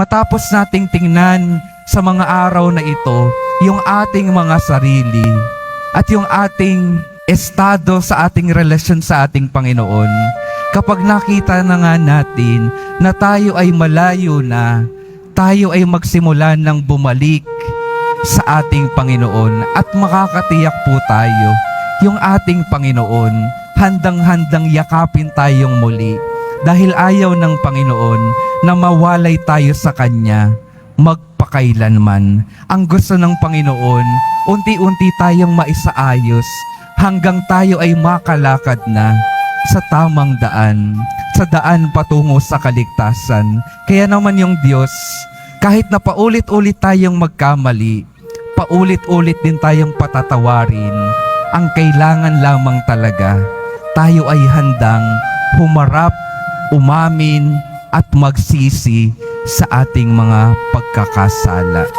matapos nating tingnan sa mga araw na ito yung ating mga sarili at yung ating estado sa ating relasyon sa ating Panginoon, kapag nakita na nga natin na tayo ay malayo na, tayo ay magsimula ng bumalik sa ating Panginoon at makakatiyak po tayo yung ating Panginoon handang-handang yakapin tayong muli dahil ayaw ng Panginoon na mawalay tayo sa Kanya magpakailanman. Ang gusto ng Panginoon, unti-unti tayong maisaayos hanggang tayo ay makalakad na sa tamang daan, sa daan patungo sa kaligtasan. Kaya naman yung Diyos, kahit na paulit-ulit tayong magkamali, paulit-ulit din tayong patatawarin, ang kailangan lamang talaga, tayo ay handang humarap, umamin, at magsisi sa ating mga pagkakasala.